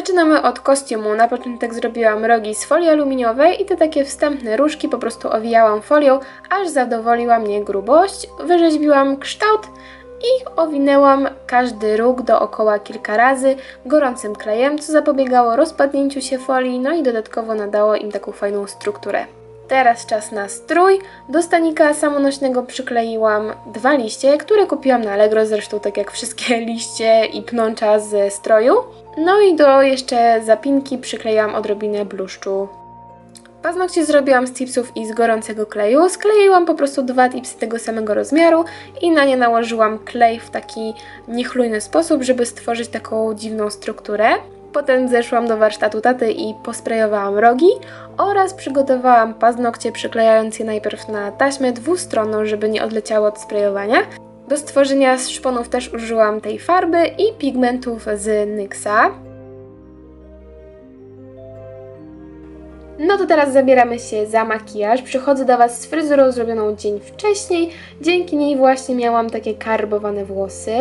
Zaczynamy od kostiumu. Na początek zrobiłam rogi z folii aluminiowej i te takie wstępne różki po prostu owijałam folią, aż zadowoliła mnie grubość. Wyrzeźbiłam kształt i owinęłam każdy róg dookoła kilka razy gorącym klejem, co zapobiegało rozpadnięciu się folii, no i dodatkowo nadało im taką fajną strukturę. Teraz czas na strój. Do stanika samonośnego przykleiłam dwa liście, które kupiłam na Allegro, zresztą tak jak wszystkie liście i pnącza ze stroju. No i do jeszcze zapinki przykleiłam odrobinę bluszczu. Paznokcie zrobiłam z tipsów i z gorącego kleju. Skleiłam po prostu dwa tipsy tego samego rozmiaru i na nie nałożyłam klej w taki niechlujny sposób, żeby stworzyć taką dziwną strukturę. Potem zeszłam do warsztatu taty i posprejowałam rogi oraz przygotowałam paznokcie przyklejając je najpierw na taśmę dwustronną, żeby nie odleciały od sprejowania. Do stworzenia szponów też użyłam tej farby i pigmentów z NYXa. No to teraz zabieramy się za makijaż. Przychodzę do Was z fryzurą zrobioną dzień wcześniej. Dzięki niej właśnie miałam takie karbowane włosy.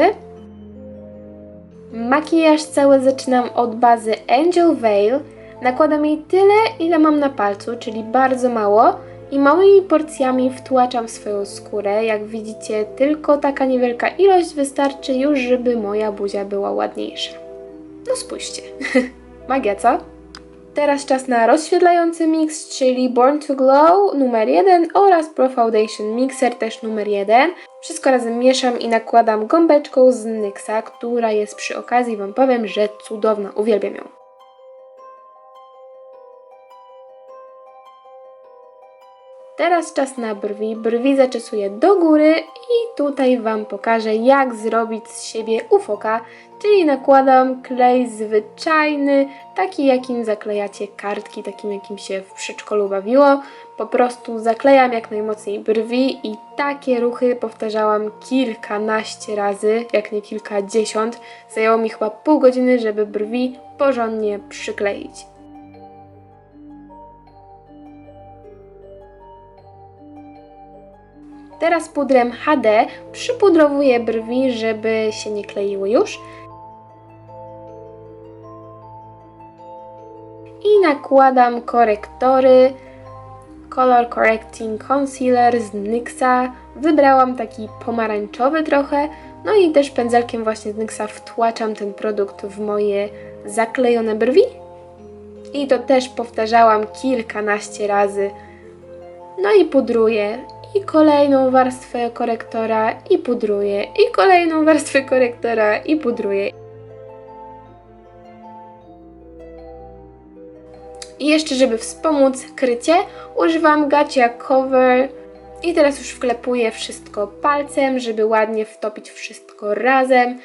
Makijaż cały zaczynam od bazy Angel Veil. Nakładam jej tyle, ile mam na palcu, czyli bardzo mało. I małymi porcjami wtłaczam w swoją skórę. Jak widzicie, tylko taka niewielka ilość wystarczy już, żeby moja buzia była ładniejsza. No spójrzcie. Magia, co? Teraz czas na rozświetlający mix, czyli Born to Glow numer 1 oraz Pro Foundation Mixer też numer 1. Wszystko razem mieszam i nakładam gąbeczką z NYXa, która jest przy okazji, Wam powiem, że cudowna, uwielbiam ją. Teraz czas na brwi. Brwi zaczesuję do góry i tutaj Wam pokażę, jak zrobić z siebie ufoka, czyli nakładam klej zwyczajny, taki jakim zaklejacie kartki, takim jakim się w przedszkolu bawiło. Po prostu zaklejam jak najmocniej brwi i takie ruchy powtarzałam kilkanaście razy, jak nie kilkadziesiąt. Zajęło mi chyba pół godziny, żeby brwi porządnie przykleić. Teraz pudrem HD przypudrowuję brwi, żeby się nie kleiły już. I nakładam korektory Color Correcting Concealer z NYXa. Wybrałam taki pomarańczowy trochę. No i też pędzelkiem właśnie z NYXa wtłaczam ten produkt w moje zaklejone brwi. I to też powtarzałam kilkanaście razy. No i pudruję i kolejną warstwę korektora i pudruję i kolejną warstwę korektora i pudruję. I jeszcze, żeby wspomóc krycie, używam Gacia Cover i teraz już wklepuję wszystko palcem, żeby ładnie wtopić wszystko razem.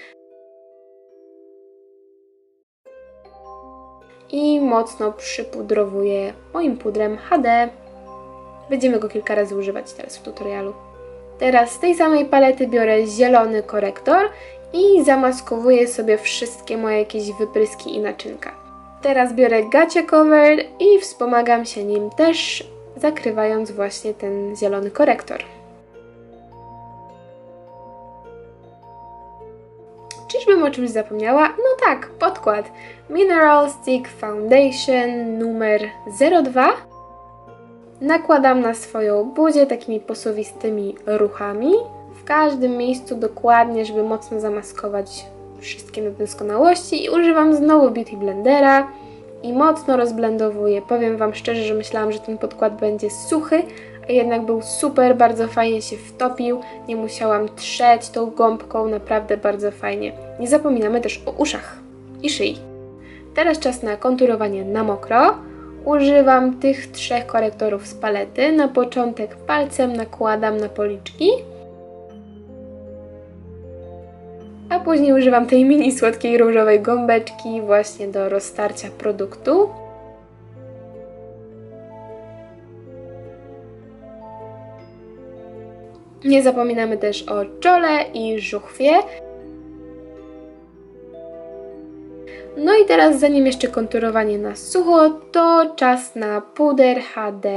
I mocno przypudrowuję moim pudrem HD. Będziemy go kilka razy używać teraz w tutorialu. Teraz z tej samej palety biorę zielony korektor i zamaskowuję sobie wszystkie moje jakieś wypryski i naczynka. Teraz biorę gacie cover i wspomagam się nim też, zakrywając właśnie ten zielony korektor. Czyżbym o czymś zapomniała? No tak, podkład. Mineral Stick Foundation numer 02 Nakładam na swoją buzię takimi posuwistymi ruchami. W każdym miejscu dokładnie, żeby mocno zamaskować wszystkie niedoskonałości i używam znowu Beauty Blendera i mocno rozblendowuję. Powiem Wam szczerze, że myślałam, że ten podkład będzie suchy, a jednak był super, bardzo fajnie się wtopił. Nie musiałam trzeć tą gąbką, naprawdę bardzo fajnie. Nie zapominamy też o uszach i szyi. Teraz czas na konturowanie na mokro. Używam tych trzech korektorów z palety. Na początek palcem nakładam na policzki. A później używam tej mini słodkiej różowej gąbeczki właśnie do roztarcia produktu. Nie zapominamy też o czole i żuchwie. No i teraz zanim jeszcze konturowanie na sucho, to czas na puder HD.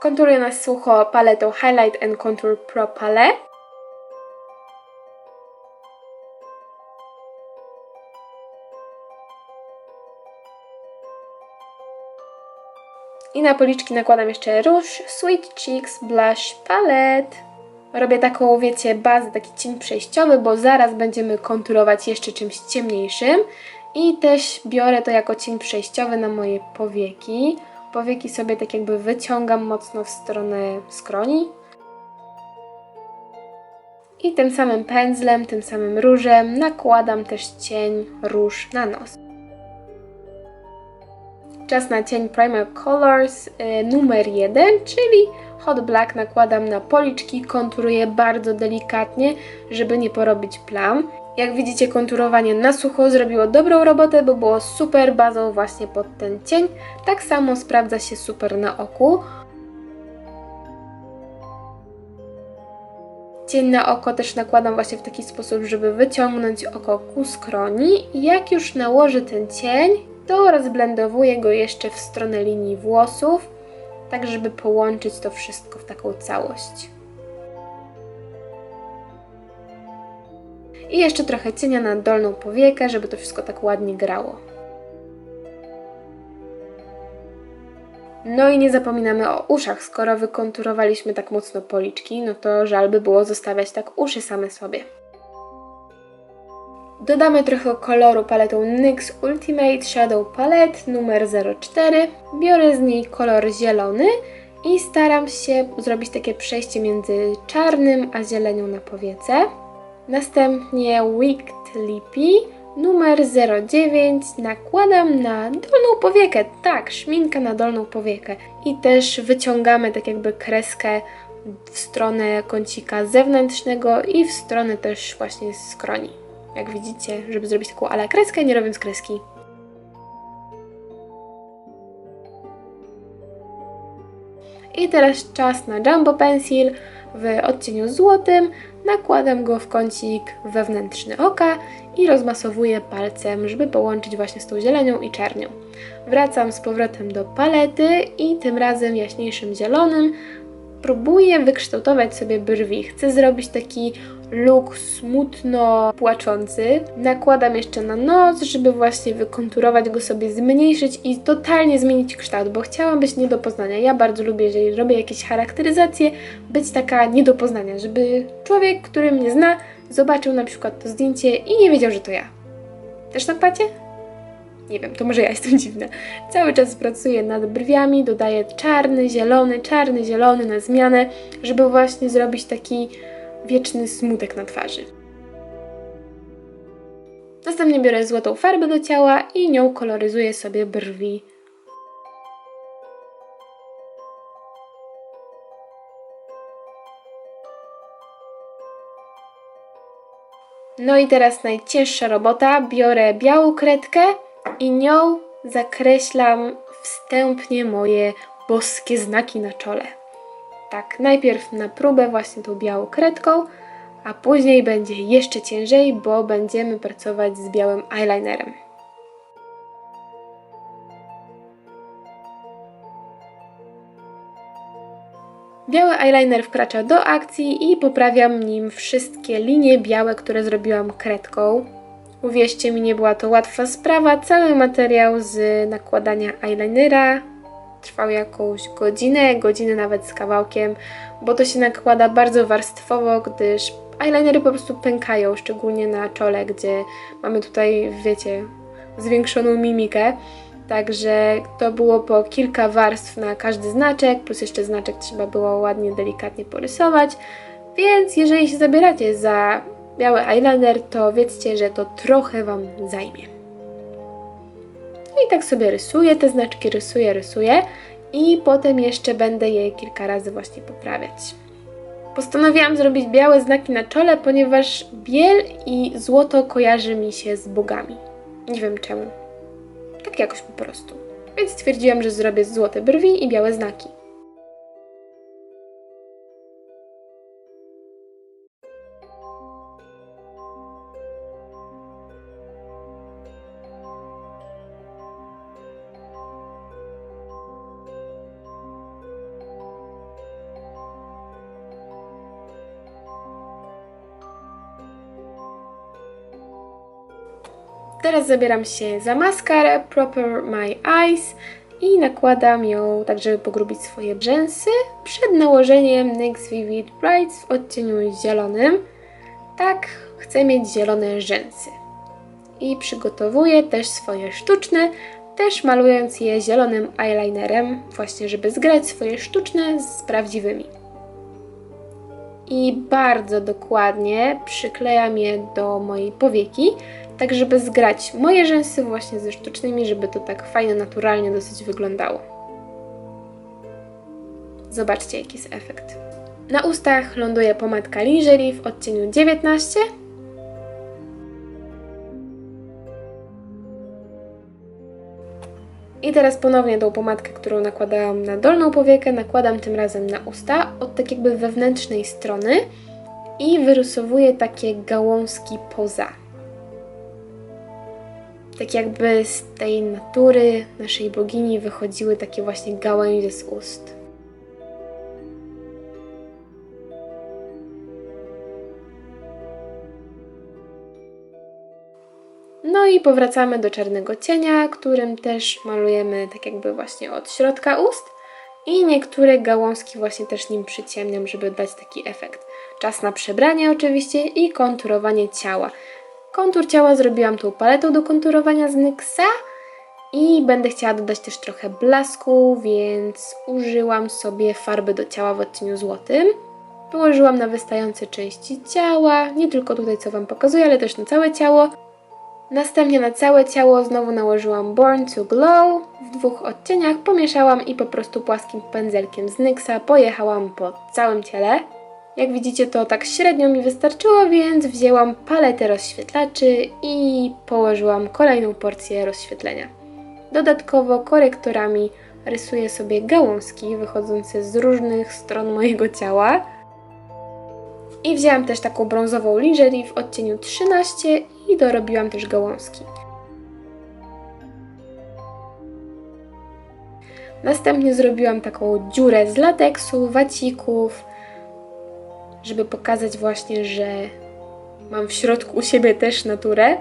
Konturuję na sucho paletą Highlight and Contour Pro Palette. I na policzki nakładam jeszcze róż Sweet Cheeks Blush Palette. Robię taką, wiecie, bazę, taki cień przejściowy, bo zaraz będziemy konturować jeszcze czymś ciemniejszym. I też biorę to jako cień przejściowy na moje powieki. Powieki sobie tak jakby wyciągam mocno w stronę skroni. I tym samym pędzlem, tym samym różem nakładam też cień róż na nos. Czas na cień Primer Colors y, numer 1, czyli Hot Black nakładam na policzki, konturuję bardzo delikatnie, żeby nie porobić plam. Jak widzicie, konturowanie na sucho zrobiło dobrą robotę, bo było super bazą właśnie pod ten cień. Tak samo sprawdza się super na oku. Cień na oko też nakładam właśnie w taki sposób, żeby wyciągnąć oko ku skroni. Jak już nałożę ten cień, to rozblendowuję go jeszcze w stronę linii włosów, tak żeby połączyć to wszystko w taką całość. I jeszcze trochę cienia na dolną powiekę, żeby to wszystko tak ładnie grało. No i nie zapominamy o uszach. Skoro wykonturowaliśmy tak mocno policzki, no to żal by było zostawiać tak uszy same sobie. Dodamy trochę koloru paletą NYX Ultimate Shadow Palette numer 04. Biorę z niej kolor zielony i staram się zrobić takie przejście między czarnym a zielenią na powiece. Następnie Wicked Lippy numer 09 nakładam na dolną powiekę. Tak, szminka na dolną powiekę. I też wyciągamy tak jakby kreskę w stronę kącika zewnętrznego i w stronę też właśnie skroni. Jak widzicie, żeby zrobić taką ala kreskę, nie robiąc kreski. I teraz czas na Jumbo Pencil w odcieniu złotym. Nakładam go w kącik wewnętrzny oka i rozmasowuję palcem, żeby połączyć właśnie z tą zielenią i czernią. Wracam z powrotem do palety i tym razem jaśniejszym zielonym próbuję wykształtować sobie brwi. Chcę zrobić taki look smutno płaczący. Nakładam jeszcze na nos, żeby właśnie wykonturować go sobie, zmniejszyć i totalnie zmienić kształt, bo chciałam być nie do poznania. Ja bardzo lubię, jeżeli robię jakieś charakteryzacje, być taka nie do poznania, żeby człowiek, który mnie zna, zobaczył na przykład to zdjęcie i nie wiedział, że to ja. Też tak macie? Nie wiem, to może ja jestem dziwna. Cały czas pracuję nad brwiami, dodaję czarny, zielony, czarny, zielony na zmianę, żeby właśnie zrobić taki wieczny smutek na twarzy. Następnie biorę złotą farbę do ciała i nią koloryzuję sobie brwi. No i teraz najcięższa robota. Biorę białą kredkę i nią zakreślam wstępnie moje boskie znaki na czole. Tak, najpierw na próbę właśnie tą białą kredką, a później będzie jeszcze ciężej, bo będziemy pracować z białym eyelinerem. Biały eyeliner wkracza do akcji i poprawiam nim wszystkie linie białe, które zrobiłam kredką. Uwierzcie mi, nie była to łatwa sprawa. Cały materiał z nakładania eyelinera trwał jakąś godzinę, godzinę nawet z kawałkiem, bo to się nakłada bardzo warstwowo, gdyż eyelinery po prostu pękają, szczególnie na czole, gdzie mamy tutaj, wiecie, zwiększoną mimikę. Także to było po kilka warstw na każdy znaczek, plus jeszcze znaczek trzeba było ładnie, delikatnie porysować. Więc jeżeli się zabieracie za biały eyeliner, to wiedzcie, że to trochę Wam zajmie. No i tak sobie rysuję, te znaczki rysuję, rysuję i potem jeszcze będę je kilka razy właśnie poprawiać. Postanowiłam zrobić białe znaki na czole, ponieważ biel i złoto kojarzy mi się z bogami. Nie wiem czemu. Tak jakoś po prostu. Więc stwierdziłam, że zrobię złote brwi i białe znaki. Teraz zabieram się za maskarę Proper My Eyes i nakładam ją tak, żeby pogrubić swoje rzęsy przed nałożeniem NYX Vivid Brights w odcieniu zielonym. Tak, chcę mieć zielone rzęsy. I przygotowuję też swoje sztuczne, też malując je zielonym eyelinerem, właśnie żeby zgrać swoje sztuczne z prawdziwymi. I bardzo dokładnie przyklejam je do mojej powieki, tak żeby zgrać moje rzęsy właśnie ze sztucznymi, żeby to tak fajnie, naturalnie dosyć wyglądało. Zobaczcie jaki jest efekt. Na ustach ląduje pomadka Lingerie w odcieniu 19. I teraz ponownie tą pomadkę, którą nakładałam na dolną powiekę, nakładam tym razem na usta od tak jakby wewnętrznej strony i wyrysowuję takie gałązki poza. Tak jakby z tej natury naszej bogini wychodziły takie właśnie gałęzie z ust. No i powracamy do czarnego cienia, którym też malujemy tak jakby właśnie od środka ust i niektóre gałązki właśnie też nim przyciemniam, żeby dać taki efekt. Czas na przebranie oczywiście i konturowanie ciała. Kontur ciała zrobiłam tą paletą do konturowania z NYXa i będę chciała dodać też trochę blasku, więc użyłam sobie farby do ciała w odcieniu złotym. Położyłam na wystające części ciała, nie tylko tutaj co Wam pokazuję, ale też na całe ciało. Następnie na całe ciało znowu nałożyłam Born to Glow w dwóch odcieniach, pomieszałam i po prostu płaskim pędzelkiem z NYXa pojechałam po całym ciele. Jak widzicie to tak średnio mi wystarczyło, więc wzięłam paletę rozświetlaczy i położyłam kolejną porcję rozświetlenia. Dodatkowo korektorami rysuję sobie gałązki wychodzące z różnych stron mojego ciała. I wzięłam też taką brązową lingerie w odcieniu 13 i dorobiłam też gałązki. Następnie zrobiłam taką dziurę z lateksu, wacików, żeby pokazać właśnie, że mam w środku u siebie też naturę.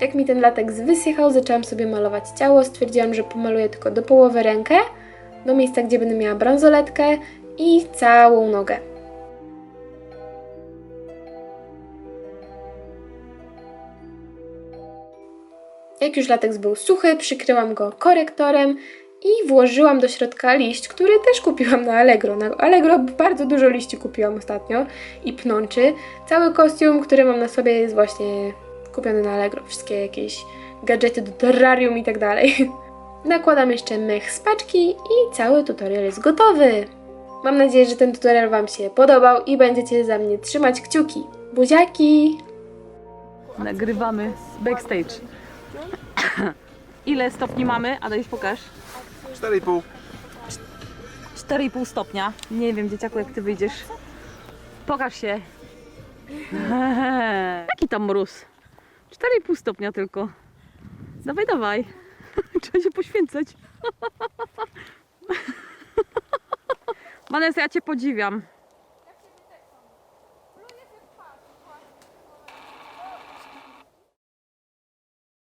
Jak mi ten lateks wysychał, zaczęłam sobie malować ciało. Stwierdziłam, że pomaluję tylko do połowy rękę, do miejsca, gdzie będę miała bransoletkę i całą nogę. Jak już lateks był suchy, przykryłam go korektorem i włożyłam do środka liść, który też kupiłam na Allegro. Na Allegro bardzo dużo liści kupiłam ostatnio i pnączy. Cały kostium, który mam na sobie jest właśnie kupiony na Allegro. Wszystkie jakieś gadżety do terrarium i tak dalej. Nakładam jeszcze mech z paczki i cały tutorial jest gotowy. Mam nadzieję, że ten tutorial Wam się podobał i będziecie za mnie trzymać kciuki. Buziaki! Nagrywamy backstage. Ile stopni mamy? Adaś, pokaż. 4,5. 4,5 stopnia. Nie wiem, dzieciaku, jak ty wyjdziesz. Pokaż się. Jaki tam mróz? 4,5 stopnia tylko. Dawaj, dawaj. Trzeba się poświęcać. Vanessa, ja cię podziwiam.